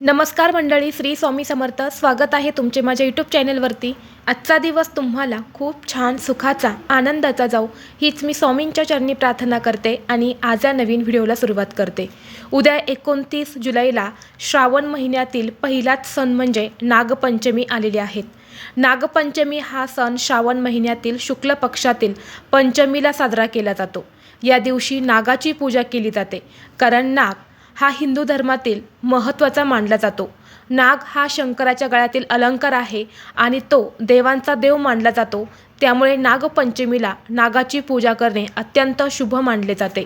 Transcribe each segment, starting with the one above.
नमस्कार मंडळी श्री स्वामी समर्थ. स्वागत आहे तुमचे माझ्या यूट्यूब चॅनलवरती. आजचा दिवस तुम्हाला खूप छान सुखाचा आनंदाचा जाऊ हीच मी स्वामींच्या चरणी प्रार्थना करते आणि आज या नवीन व्हिडिओला सुरुवात करते. उद्या एकोणतीस जुलैला श्रावण महिन्यातील पहिलाच सण म्हणजे नागपंचमी आलेली आहेत नागपंचमी हा सण श्रावण महिन्यातील शुक्ल पक्षातील पंचमीला साजरा केला जातो. या दिवशी नागाची पूजा केली जाते. कारण नाग हा हिंदू धर्मातील महत्त्वाचा मानला जातो. नाग हा शंकराच्या गळ्यातील अलंकार आहे आणि तो देवांचा देव मानला जातो. त्यामुळे नागपंचमीला नागाची पूजा करणे अत्यंत शुभ मानले जाते.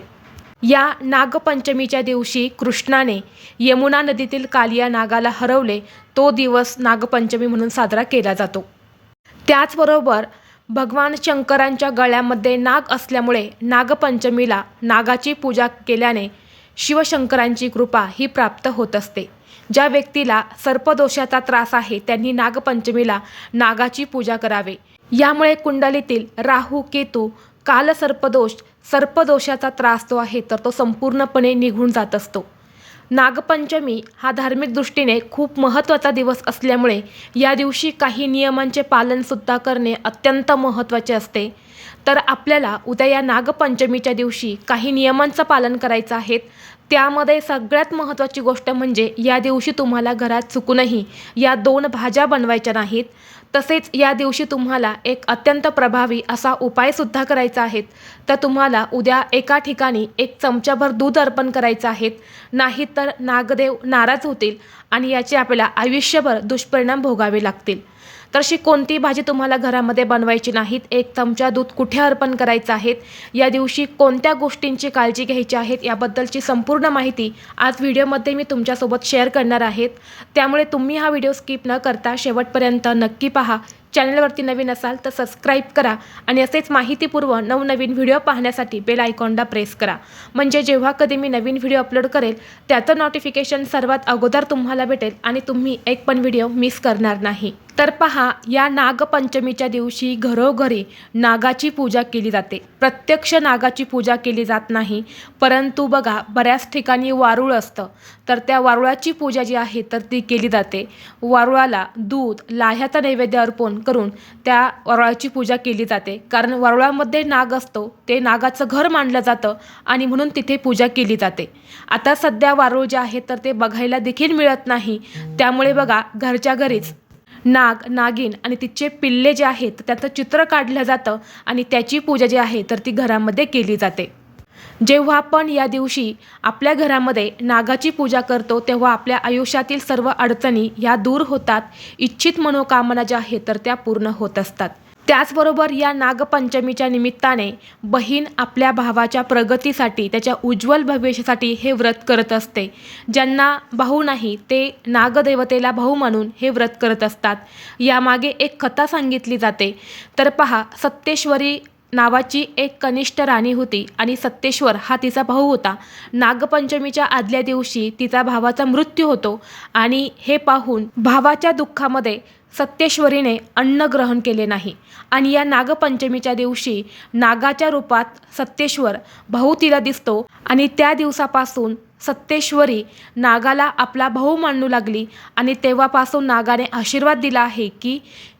या नागपंचमीच्या दिवशी कृष्णाने यमुना नदीतील कालिया नागाला हरवले तो दिवस नागपंचमी म्हणून साजरा केला जातो. त्याचबरोबर भगवान शंकरांच्या गळ्यामध्ये नाग असल्यामुळे नागपंचमीला नागाची पूजा केल्याने शिवशंकरांची कृपा ही प्राप्त होत असते. ज्या व्यक्तीला सर्पदोषाचा त्रास आहे त्यांनी नागपंचमीला नागाची पूजा करावे. यामुळे कुंडलीतील राहू केतू कालसर्पदोष सर्पदोषाचा त्रास जो आहे तर तो संपूर्णपणे निघून जात असतो. नागपंचमी हा धार्मिक दृष्टीने खूप महत्त्वाचा दिवस असल्यामुळे या दिवशी काही नियमांचे पालनसुद्धा करणे अत्यंत महत्त्वाचे असते. तर आपल्याला उद्या या नागपंचमीच्या दिवशी काही नियमांचं पालन करायचं आहे. त्यामध्ये सगळ्यात महत्त्वाची गोष्ट म्हणजे या दिवशी तुम्हाला घरात चुकूनही या दोन भाज्या बनवायच्या नाहीत. तसेच या दिवशी तुम्हाला एक अत्यंत प्रभावी असा उपायसुद्धा करायचा आहे तर तुम्हाला उद्या एका ठिकाणी एक चमचाभर दूध अर्पण करायचं आहे नाही तर नागदेव नाराज होतील आणि याचे आपल्याला आयुष्यभर दुष्परिणाम भोगावे लागतील. तर अशी कोणती भाजी तुम्हाला घरामध्ये बनवायची नाहीत? एक चमचा दूध कुठे अर्पण करायचं आहे या दिवशी कोणत्या गोष्टींची काळजी घ्यायची आहेत? याबद्दलची संपूर्ण माहिती आज व्हिडिओमध्ये मी तुमच्यासोबत शेअर करणार आहेत. त्यामुळे तुम्ही हा व्हिडिओ स्किप न करता शेवटपर्यंत नक्की पहा. चॅनलवरती नवीन असाल तर सबस्क्राईब करा आणि असेच माहितीपूर्व नवनवीन व्हिडिओ पाहण्यासाठी बेल आयकॉनला प्रेस करा. म्हणजे जेव्हा कधी मी नवीन व्हिडिओ अपलोड करेल त्याचं नोटिफिकेशन सर्वात अगोदर तुम्हाला भेटेल आणि तुम्ही एक पण व्हिडिओ मिस करणार नाही. तर पहा या नागपंचमीच्या दिवशी घरोघरी नागाची पूजा केली जाते. प्रत्यक्ष नागाची पूजा केली जात नाही परंतु बघा बऱ्याच ठिकाणी वारुळ असतं. तर त्या वारुळाची पूजा जी आहे तर ती केली जाते. वारुळाला दूध लाह्याचा नैवेद्य अर्पण करून त्या वारुळाची पूजा केली जाते. कारण वारुळामध्ये नाग असतो ते नागाचं घर मानलं जातं आणि म्हणून तिथे पूजा केली जाते. आता सध्या वारुळ जे आहे तर ते बघायला देखील मिळत नाही. त्यामुळे बघा घरच्या घरीच नाग नागिन आणि तिचे पिल्ले जे आहेत त्याचं चित्र काढलं जातं आणि त्याची पूजा जी आहे तर ती घरामध्ये केली जाते. जेव्हा आपण या दिवशी आपल्या घरामध्ये नागाची पूजा करतो तेव्हा आपल्या आयुष्यातील सर्व अडचणी ह्या दूर होतात. इच्छित मनोकामना ज्या आहेत तर त्या पूर्ण होत असतात. त्याचबरोबर या नागपंचमीच्या निमित्ताने बहीण आपल्या भावाच्या प्रगतीसाठी त्याच्या उज्ज्वल भविष्यासाठी हे व्रत करत असते. ज्यांना भाऊ नाही ते नागदेवतेला भाऊ मानून हे व्रत करत असतात. यामागे एक कथा सांगितली जाते. तर पहा सत्तेश्वरी नावाची एक कनिष्ठ राणी होती आणि सत्तेश्वर हा तिचा भाऊ होता. नागपंचमीच्या आदल्या दिवशी तिचा भावाचा मृत्यू होतो आणि हे पाहून भावाच्या दुःखामध्ये सत्येश्वरीने अन्न ग्रहण केले नाही. आणि या नागपंचमीच्या दिवशी नागाच्या रूपात सत्येश्वर भाऊ तिला दिसतो आणि त्या दिवसापासून सत्तेश्वरी नागाला आपला भाऊ मानू लागली आणि तेव्हापासून नागाने आशीर्वाद दिला आहे की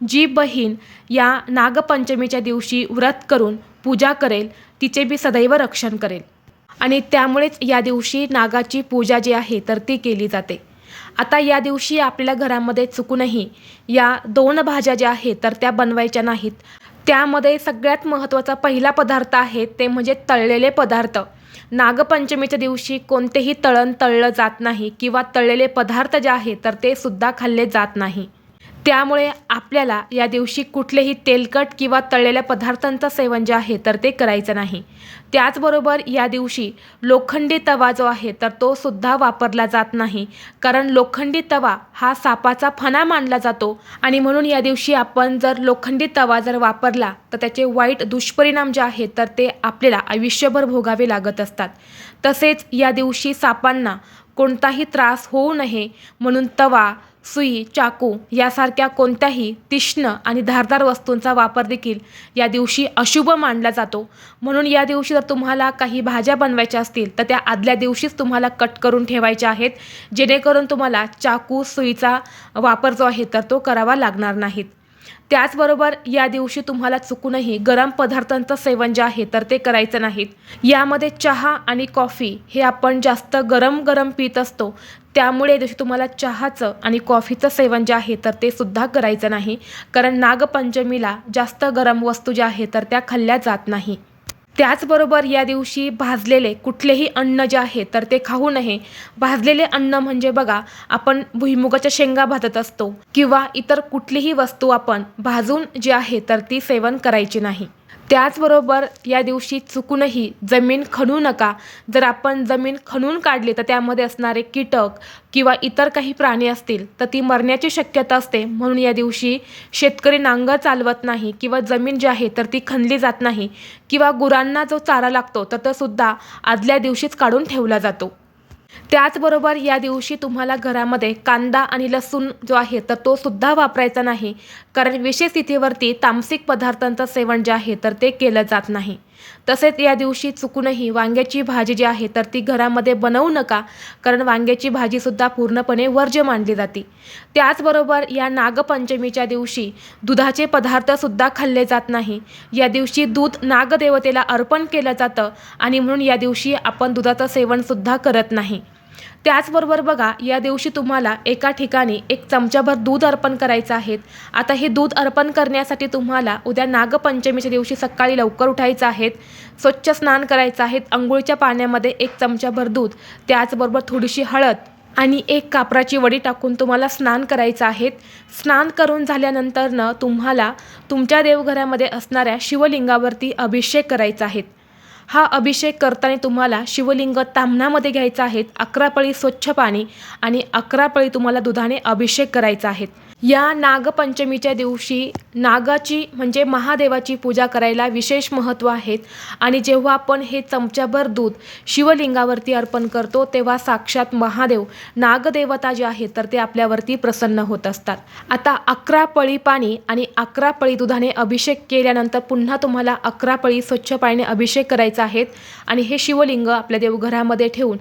जी बहीण या नागपंचमीच्या दिवशी व्रत करून पूजा करेल तिचे बी सदैव रक्षण करेल. आणि त्यामुळेच या दिवशी नागाची पूजा जी आहे तर ती केली जाते. आता या दिवशी आपल्याला घरामध्ये चुकूनही या दोन भाज्या ज्या आहेत तर त्या बनवायच्या नाहीत. त्यामध्ये सगळ्यात महत्त्वाचा पहिला पदार्थ आहे ते म्हणजे तळलेले पदार्थ. नागपंचमीच्या दिवशी कोणतेही तळण तळलं जात नाही किंवा तळलेले पदार्थ जे आहे तर ते सुद्धा खाल्ले जात नाही. त्यामुळे आपल्याला या दिवशी कुठलेही तेलकट किंवा तळलेल्या पदार्थांचं सेवन जे आहे तर ते करायचं नाही. त्याचबरोबर या दिवशी लोखंडी तवा जो आहे तर तो सुद्धा वापरला जात नाही. कारण लोखंडी तवा हा सापाचा फणा मानला जातो आणि म्हणून या दिवशी आपण जर लोखंडी तवा जर वापरला तर त्याचे वाईट दुष्परिणाम जे आहेत तर ते आपल्याला आयुष्यभर भोगावे लागत असतात. तसेच या दिवशी सापांना कोणताही त्रास होऊ नये म्हणून तवा सुई चाकू यासारख्या कोणत्याही तीक्ष्ण आणि धारदार वस्तूंचा वापर देखील या दिवशी अशुभ मानला जातो. म्हणून या दिवशी जर तुम्हाला काही भाज्या बनवायच्या असतील तर त्या आदल्या दिवशीच तुम्हाला कट करून ठेवायच्या आहेत. जेणेकरून तुम्हाला चाकू सुईचा वापर जो आहे तर तो करावा लागणार नाहीत. त्याचबरोबर या दिवशी तुम्हाला चुकूनही गरम पदार्थांचं सेवन जे आहे तर ते करायचं नाहीत. यामध्ये चहा आणि कॉफी हे आपण जास्त गरम गरम पित असतो. त्यामुळे या दिवशी तुम्हाला चहाचं आणि कॉफीचं सेवन जे आहे तर ते सुद्धा करायचं नाही. कारण नागपंचमीला जास्त गरम वस्तू ज्या आहेत तर त्या खाल्ल्या जात नाही. त्याचबरोबर या दिवशी भाजलेले कुठलेही अन्न जे आहे तर ते खाऊ नये. भाजलेले अन्न म्हणजे बघा आपण भुईमुगाच्या शेंगा भाजत असतो किंवा इतर कुठलीही वस्तू आपण भाजून जी आहे तर ती सेवन करायची नाही. त्याचबरोबर या दिवशी चुकूनही जमीन खणू नका. जर आपण जमीन खणून काढली तर त्यामध्ये असणारे कीटक किंवा इतर काही प्राणी असतील तर ती मरण्याची शक्यता असते. म्हणून या दिवशी शेतकरी नांगर चालवत नाही किंवा जमीन जी आहे तर ती खणली जात नाही किंवा गुरांना जो चारा लागतो तर तो सुद्धा आदल्या दिवशीच काढून ठेवला जातो. त्याचबरोबर या दिवशी तुम्हाला घरामध्ये कांदा आणि लसूण जो आहे तर तो सुद्धा वापरायचा नाही. कारण विशेष तिथीवरती तामसिक पदार्थांचं सेवन जे आहे तर ते केलं जात नाही. तसेच या दिवशी चुकूनही वांग्याची भाजी जी आहे तर ती घरामध्ये बनवू नका कारण वांग्याची भाजीसुद्धा पूर्णपणे वर्ज्य मानली जाते. त्याचबरोबर या नागपंचमीच्या दिवशी दुधाचे पदार्थसुद्धा खाल्ले जात नाही. या दिवशी दूध नागदेवतेला अर्पण केलं जातं आणि म्हणून या दिवशी आपण दुधाचं सेवनसुद्धा करत नाही. त्याचबरोबर बघा या दिवशी तुम्हाला एका ठिकाणी एक चमचाभर दूध अर्पण करायचं आहे. आता हे दूध अर्पण करण्यासाठी तुम्हाला उद्या नागपंचमीच्या दिवशी सकाळी लवकर उठायचं आहे. स्वच्छ स्नान करायचं आहे. आंघोळीच्या पाण्यामध्ये एक चमचाभर दूध त्याचबरोबर थोडीशी हळद आणि एक कापराची वडी टाकून तुम्हाला स्नान करायचं आहे. स्नान करून झाल्यानंतरनं तुम्हाला तुमच्या देवघरामध्ये असणाऱ्या शिवलिंगावरती अभिषेक करायचा आहे. हा अभिषेक करताना तुम्हाला शिवलिंग ताम्हणामध्ये घ्यायचा आहेत अकरा पळी स्वच्छ पाणी आणि अकरा पळी तुम्हाला दुधाने अभिषेक करायचा आहे. या नागपंचमीच्या दिवशी नागाची म्हणजे महादेवाची पूजा करायला विशेष महत्त्व आहेत. आणि जेव्हा आपण हे चमच्याभर दूध शिवलिंगावरती अर्पण करतो तेव्हा साक्षात महादेव नागदेवता जे आहे तर ते आपल्यावरती प्रसन्न होत असतात. आता अकरा पळी पाणी आणि अकरा पळी दुधाने अभिषेक केल्यानंतर पुन्हा तुम्हाला अकरा पळी स्वच्छ पाण्याने अभिषेक करायचा आहेत आणि हे शिवलिंग आपल्या देवघरामध्ये ठेवून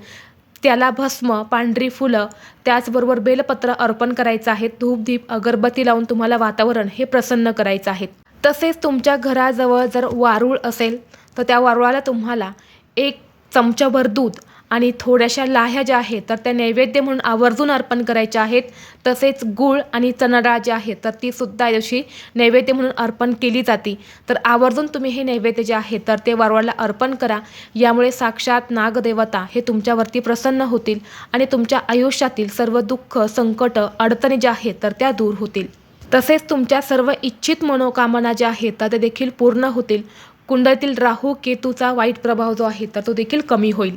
त्याला भस्म पांढरी फुलं त्याचबरोबर बेलपत्र अर्पण करायचं आहे. धूपदीप अगरबत्ती लावून तुम्हाला वातावरण हे प्रसन्न करायचं आहे. तसेच तुमच्या घराजवळ जर वारूळ असेल तर त्या वारुळाला तुम्हाला एक चमचाभर दूध आणि थोड्याशा लाह्या ज्या आहेत तर त्या नैवेद्य म्हणून आवर्जून अर्पण करायच्या आहेत. तसेच गूळ आणि चणाडाळ जे आहे तर ती सुद्धा दिवशी नैवेद्य म्हणून अर्पण केली जाते. तर आवर्जून तुम्ही हे नैवेद्य जे आहे तर ते वारवारला अर्पण करा. यामुळे साक्षात नागदेवता हे तुमच्यावरती प्रसन्न होतील आणि तुमच्या आयुष्यातील सर्व दुःख संकट अडचणी ज्या आहेत तर त्या दूर होतील. तसेच तुमच्या सर्व इच्छित मनोकामना ज्या आहेत तर ते देखील पूर्ण होतील. कुंडलीतील राहू केतूचा वाईट प्रभाव जो आहे तर तो देखील कमी होईल.